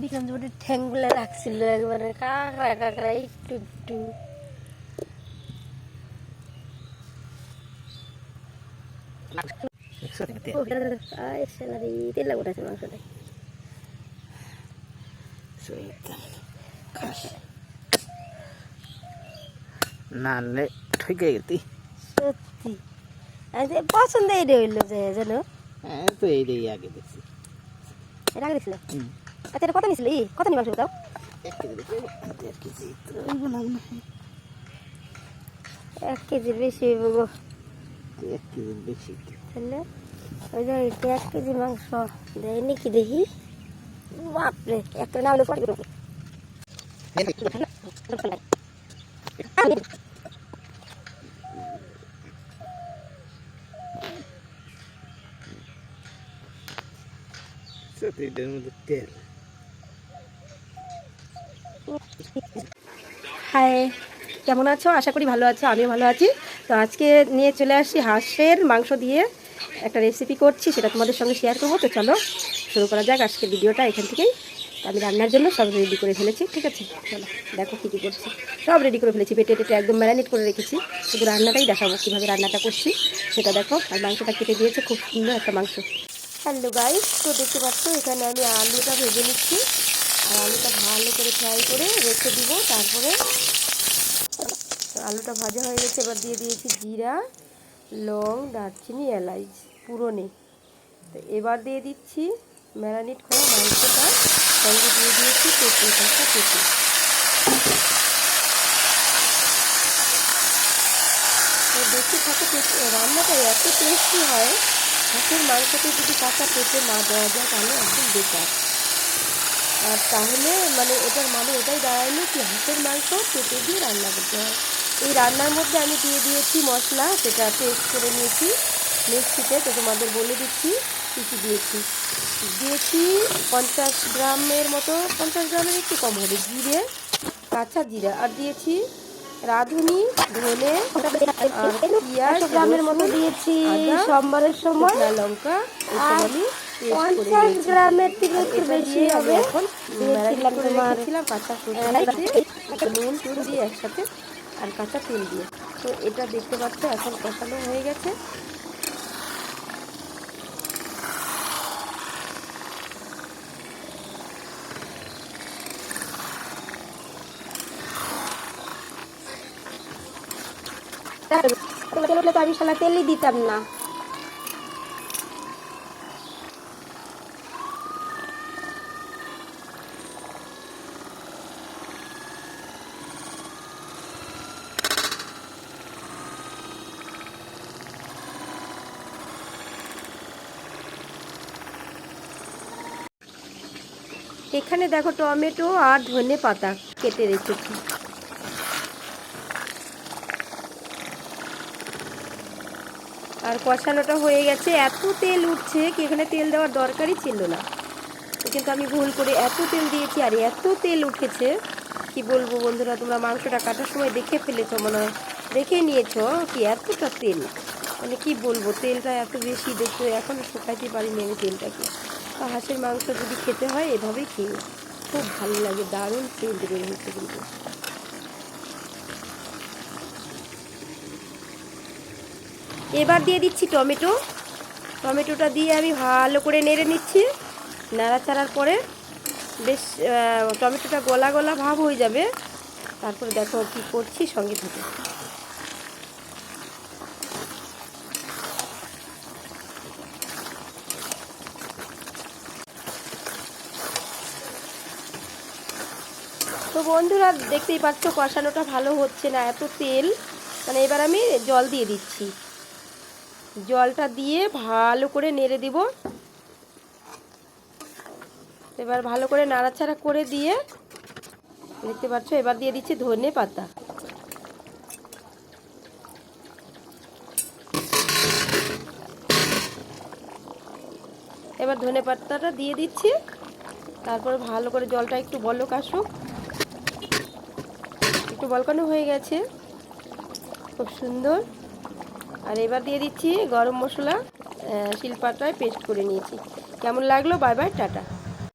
বিক্রম দুপুরে ঠ্যাংগুলো রাখছিল একবারে কাকড়া কাকড়া একটু একটু আয় সেলারি তেল লাগবে আছে মাংসটা নালে ঠকে গেতি সত্যি। পছন্দ এটা হইল যে জানো হ্যাঁ তো এই দিয়ে আগে দেখছি। এটা আগে হুম। আচ্ছা এটা কত নিছিল? ই কত নিবাস দাও এক কেজি কেজি। বেশি গো। এক কেজির বেশি তাহলে ওই যে এক কেজি মাংস। দেয় নাকি দেখি? বাপরে একটা না হলে তেল হাই, কেমন আছো? আশা করি ভালো আছো, আমিও ভালো আছি। তো আজকে নিয়ে চলে আসি হাঁসের মাংস দিয়ে একটা রেসিপি করছি, সেটা তোমাদের সঙ্গে শেয়ার করব। তো চলো, শুরু করা যাক আজকের ভিডিওটা এখান থেকেই। আমি রান্নার জন্য সব রেডি করে ফেলেছি, ঠিক আছে? চলো, দেখো কী কী করছি। সব রেডি করে ফেলেছি পেটে টেটে একদম ম্যারিনেট করে রেখেছি। শুধু রান্নাটাই দেখাবো কীভাবে রান্নাটা করছি, সেটা দেখো। আর মাংসটা কেটে দিয়েছে, খুব সুন্দর একটা মাংস। হ্যালো গাইস তো দেখতে পাচ্ছ, এখানে আমি আলুটা ভেজে নিচ্ছি। আর আলুটা ভালো করে ফ্রাই করে রেখে দিব। তারপরে আলুটা ভাজা হয়ে গেছে, এবার দিয়ে দিয়েছি জিরা, লং, দারচিনি এলাচ পুরনে। তো এবার দিয়ে দিচ্ছি ম্যারানিট করা মাংসটা। সঙ্গে দিয়ে দিয়েছি পেঁপে কাঁচা পেঁপে। তো বেশি থাকে রান্নাটা এত টেস্টি হয়। হাঁসের মাংসতে যদি কাঁচা পেঁপে না দেওয়া যায়, তাহলে একদম বেকার। আর তাহলে মানে এটার মানে এটাই দাঁড়াইলো কি হাঁসের মাংস পেঁপে দিয়ে রান্না করতে হয়। এই রান্নার মধ্যে আমি দিয়ে দিয়েছি মশলা, সেটা পেস্ট করে নিয়েছি মিক্সিতে। তো তোমাদের বলে দিচ্ছি কী কী দিয়েছি। দিয়েছি পঞ্চাশ গ্রামের মতো, পঞ্চাশ গ্রামের একটু কম হবে, জিরে, কাঁচা জিরা। আর দিয়েছি রাঁধুনি ধনে পেঁয়াজ গ্রামের মতো দিয়েছি। সোমবারের সময়। লঙ্কা আমি পঞ্চাশ গ্রামের থেকে একটু বেশি হবে। এখন তোমার কাঁচা নুন টুন দিয়ে একসাথে আর কাঁচা তেল দিয়ে। তো এটা দেখতে পাচ্ছ এখন কষানো হয়ে গেছে। আমি শালা তেলই দিতাম না এখানে দেখো টমেটো আর ধনে পাতা কেটে রেখেছি। আর কষানোটা হয়ে গেছে। এত তেল উঠছে কি এখানে তেল দেওয়ার দরকারই ছিল না। কিন্তু আমি ভুল করে এত তেল দিয়েছি আর এত তেল উঠেছে। কি বলব বন্ধুরা, তোমরা মাংসটা কাটার সময় দেখে ফেলেছো মনে হয়। দেখে নিয়েছো কি এতটা তেল? মানে কি বলব, তেলটা এত বেশি দেখতে এখনও শুকাইতে পারিনি আমি তেলটাকে। তো হাঁসের মাংস যদি খেতে হয় এভাবেই খেয়ে খুব ভালো লাগে, দারুণ তেল বের কিন্তু এবার দিয়ে দিচ্ছি টমেটো। টমেটোটা দিয়ে আমি ভালো করে নেড়ে নিচ্ছি। নাড়াচাড়ার পরে বেশ টমেটোটা গলা গলা ভাব হয়ে যাবে। তারপরে দেখো কি করছি, সঙ্গে থাকে। তো বন্ধুরা, দেখতেই পাচ্ছ কষানোটা ভালো হচ্ছে না, এত তেল। মানে এবার আমি জল দিয়ে দিচ্ছি। জলটা দিয়ে ভালো করে নেড়ে দিব। এবার ভালো করে নাড়াচাড়া করে দিয়ে, দেখতে পাচ্ছ, এবার দিয়ে দিচ্ছি ধনে পাতা। এবার ধনে পাতাটা দিয়ে দিচ্ছি, তারপর ভালো করে জলটা একটু বলক আসুক। একটু বলকানো হয়ে গেছে, খুব সুন্দর। আর এবার দিয়ে দিচ্ছি গরম মশলা শিলপাটায় পেস্ট করে নিয়েছি। কেমন লাগল? Bye bye, tata.